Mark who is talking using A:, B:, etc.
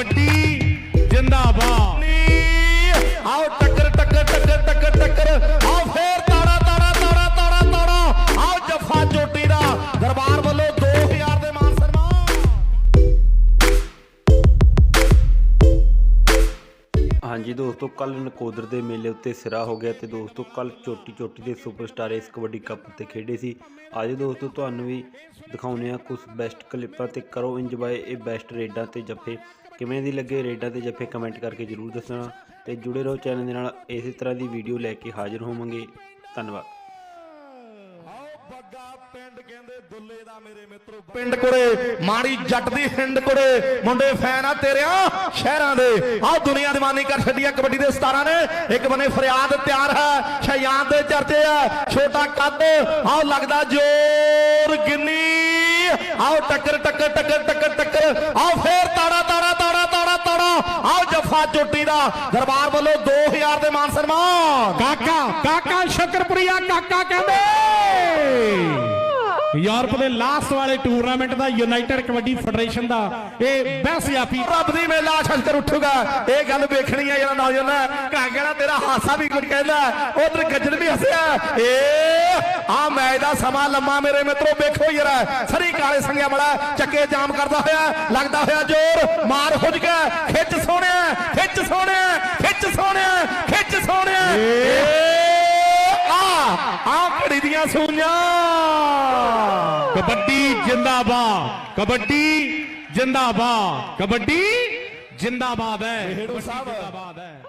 A: ਕਬੱਡੀ
B: ਹਾਂਜੀ ਦੋਸਤੋ ਕੱਲ ਨਕੋਦਰ ਦੇ ਮੇਲੇ ਉੱਤੇ ਸਿਰਾ ਹੋ ਗਿਆ ਤੇ ਦੋਸਤੋ ਕੱਲ ਚੋਟੀ ਚੋਟੀ ਦੇ ਸੁਪਰਸਟਾਰ ਇਸ ਕਬੱਡੀ ਕੱਪ ਉੱਤੇ ਖੇਡੇ ਸੀ। ਅੱਜ ਦੋਸਤੋ, ਤੁਹਾਨੂੰ ਵੀ ਦਿਖਾਉਨੇ ਆ ਕੁਝ ਬੈਸਟ ਕਲਿੱਪਾਂ ਤੇ ਕਰੋ ਇੰਜੋਏ ਇਹ ਬੈਸਟ ਰੇਡਾਂ ਤੇ ਜੱਫੇ। ਕਿਵੇਂ ਦੀ ਲੱਗੇ ਰੇਡਾਂ ਤੇ ਜੱਫੇ ਕਮੈਂਟ ਕਰਕੇ ਜਰੂਰ ਦੱਸਣਾ ਤੇ ਜੁੜੇ ਰਹੋ ਚੈਨਲ ਦੇ ਨਾਲ। ਇਸੇ ਤਰ੍ਹਾਂ ਦੀ ਵੀਡੀਓ ਲੈ ਕੇ ਹਾਜ਼ਰ ਹੋਵਾਂਗੇ। ਧੰਨਵਾਦ।
C: ਪਿੰਡ ਕਹਿੰਦੇ ਦੁੱਲੇ ਦਾ ਮੇਰੇ ਮਿੱਤਰੋ ਪਿੰਡ ਕੋਲੇ ਮਾੜੀ ਜੱਟ ਦੀ ਹਿੰਡ ਕੋਲੇ ਮੁੰਡੇ ਫੈਨ ਆ ਤੇਰਿਆਂ ਸ਼ਹਿਰਾਂ ਦੇ। ਆਹ ਦੁਨੀਆ ਦੀਵਾਨੀ ਕਰ ਛੱਡੀ ਆ ਕਬੱਡੀ ਦੇ ਸਤਾਰਾਂ ਨੇ। ਇੱਕ ਬਨੇ ਫਰਿਆਦ ਤਿਆਰ ਹੈ ਸ਼ਿਆਨ ਦੇ ਚਰਚੇ ਆ ਛੋਟਾ ਕੱਦ ਆਹ ਲੱਗਦਾ ਜ਼ੋਰ ਗਿੰਨੀ। ਆਓ ਟੱਕਰ ਟੱਕਰ ਟੱਕਰ ਟੱਕਰ ਟੱਕਰ। ਆਓ ਫੇਰ ਤਾੜਾ ਤਾੜਾ ਤਾੜਾ ਤਾੜਾ ਤਾੜਾ। ਆਓ ਜੱਫਾ ਚੋਟੀ ਦਾ। ਦਰਬਾਰ ਵੱਲੋਂ 2000 ਦੇ ਮਾਨ ਸਨਮਾਨ।
A: ਕਾਕਾ ਕਾਕਾ ਸ਼ਕਰਪੁਰੀਆ ਕਾਕਾ ਕਹਿੰਦੇ। ਯੂਰਪ ਦੇ ਲਾਸਟ ਵਾਲੇ ਟੂਰਨਾਮੈਂਟ ਦਾ ਯੂਨਾਈਟਿਡ ਕਬੱਡੀ ਫੈਡਰੇਸ਼ਨ ਦਾ ਇਹ ਬੈਸਟ ਜਾਫੀ
C: ਰੱਬ ਦੀ ਮੇਲਾ ਸ਼ਸਤਰ ਉੱਠੂਗਾ। ਇਹ ਗੱਲ ਵੇਖਣੀ ਆ ਜਿਹੜਾ ਨੌਜਵਾਨ ਕਾਗੜਾ ਤੇਰਾ ਹਾਸਾ ਵੀ ਕੁਝ ਕਹਿੰਦਾ ਉਧਰ ਗੱਜਣ ਵੀ ਹੱਸਿਆ ਏ ਆ ਮੈਚ ਦਾ ਸਮਾਂ ਲੰਮਾ ਮੇਰੇ ਮਿੱਤਰੋ ਵੇਖੋ ਯਾਰ। ਸਰੀ ਕਾਲੇ ਸੰਗਿਆ ਬੜਾ ਚੱਕੇ ਜਾਮ ਕਰਦਾ ਹੋਇਆ ਲੱਗਦਾ ਹੋਇਆ ਜ਼ੋਰ। ਮਾਰ ਹੁਜ ਗਿਆ। ਖਿੱਚ ਸੋਹਣਿਆ ਖਿੱਚ ਸੋਹਣਿਆ ਖਿੱਚ ਸੋਹਣਿਆ ਖਿੱਚ ਸੋਹਣਿਆ। ਘੜੀ ਦੀਆਂ ਸੂਈਆਂ।
A: ਕਬੱਡੀ ਜਿੰਦਾਬਾਦ ਕਬੱਡੀ ਜਿੰਦਾਬਾਦ ਕਬੱਡੀ ਜਿੰਦਾਬਾਦ ਹੈ।
C: ਸਾਹਿਬ।
A: ਜਿੰਦਾਬਾਦ ਹੈ।